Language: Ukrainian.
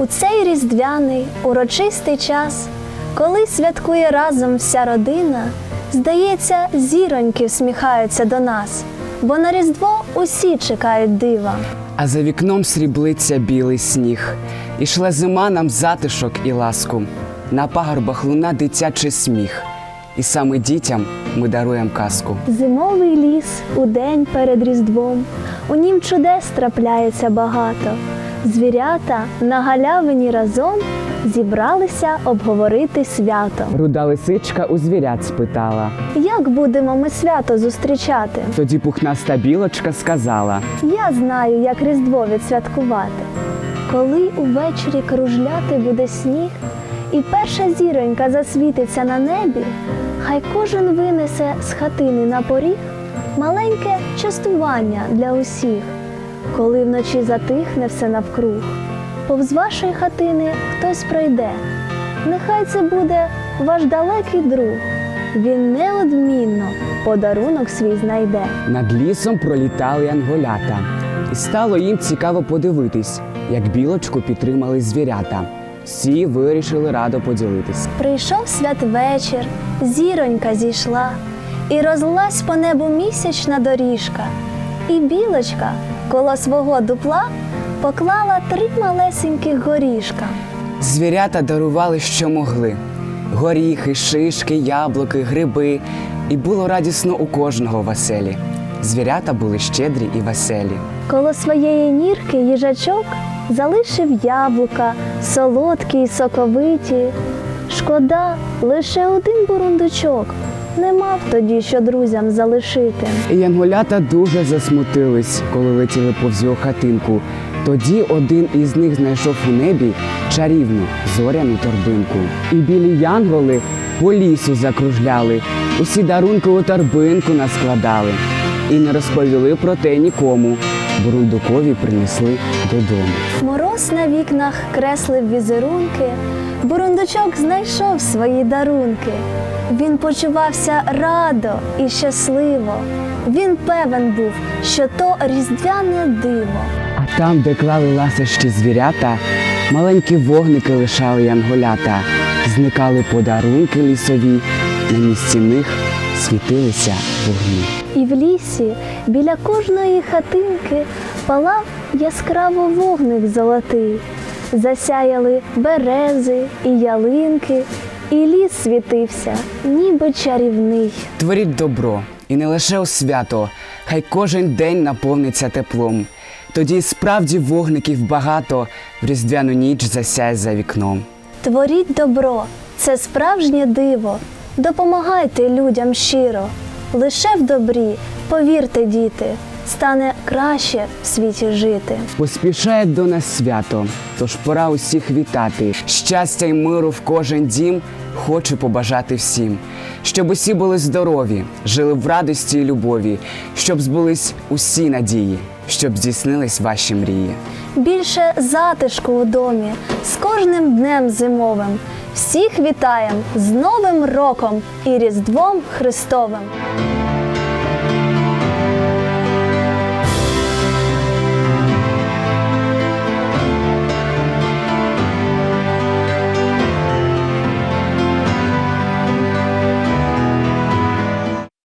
У цей різдвяний урочистий час, коли святкує разом вся родина, здається, зіроньки всміхаються до нас, бо на Різдво усі чекають дива. А за вікном сріблиться білий сніг. Ішла зима нам затишок і ласку. На пагорбах луна дитячий сміх. І саме дітям ми даруємо казку. Зимовий ліс у день перед Різдвом, у нім чудес трапляється багато. Звірята на галявині разом зібралися обговорити свято. Руда лисичка у звірят спитала. Як будемо ми свято зустрічати? Тоді пухнаста білочка сказала. Я знаю, як Різдво відсвяткувати. Коли увечері кружляти буде сніг, і перша зіронька засвітиться на небі, хай кожен винесе з хатини на поріг маленьке частування для усіх. Коли вночі затихне все навкруг, повз вашої хатини хтось пройде. Нехай це буде ваш далекий друг. Він неодмінно подарунок свій знайде. Над лісом пролітали анголята, і стало їм цікаво подивитись, як білочку підтримали звірята. Всі вирішили радо поділитись. Прийшов святвечір, зіронька зійшла, і розлилась по небу місячна доріжка. І білочка коло свого дупла поклала три малесеньких горішка. Звірята дарували, що могли: горіхи, шишки, яблуки, гриби. І було радісно у кожного веселі. Звірята були щедрі і веселі. Коло своєї нірки їжачок залишив яблука, солодкі й соковиті. Шкода, лише один бурундучок не мав тоді, що друзям залишити. І янголята дуже засмутились, коли летіли повз його хатинку. Тоді один із них знайшов у небі чарівну зоряну торбинку. І білі янголи по лісу закружляли, усі дарунки у торбинку наскладали. І не розповіли про те нікому. Бурундукові принесли додому. Мороз на вікнах креслив візерунки, бурундучок знайшов свої дарунки. Він почувався радо і щасливо. Він певен був, що то різдвяне диво. А там, де клали ласощі звірята, маленькі вогники лишали янголята, зникали подарунки лісові, на місці них світилися вогні. І в лісі біля кожної хатинки палав яскраво вогник золотий. Засяяли берези і ялинки, і ліс світився, ніби чарівний. Творіть добро, і не лише у свято, хай кожен день наповниться теплом. Тоді й справді вогників багато в різдвяну ніч засяє за вікном. Творіть добро, це справжнє диво. Допомагайте людям щиро. Лише в добрі, повірте, діти, стане краще в світі жити. Поспішає до нас свято, тож пора усіх вітати. Щастя й миру в кожен дім хочу побажати всім, щоб усі були здорові, жили в радості і любові, щоб збулись усі надії, щоб здійснились ваші мрії. Більше затишку у домі з кожним днем зимовим. Всіх вітаєм з Новим роком і Різдвом Христовим.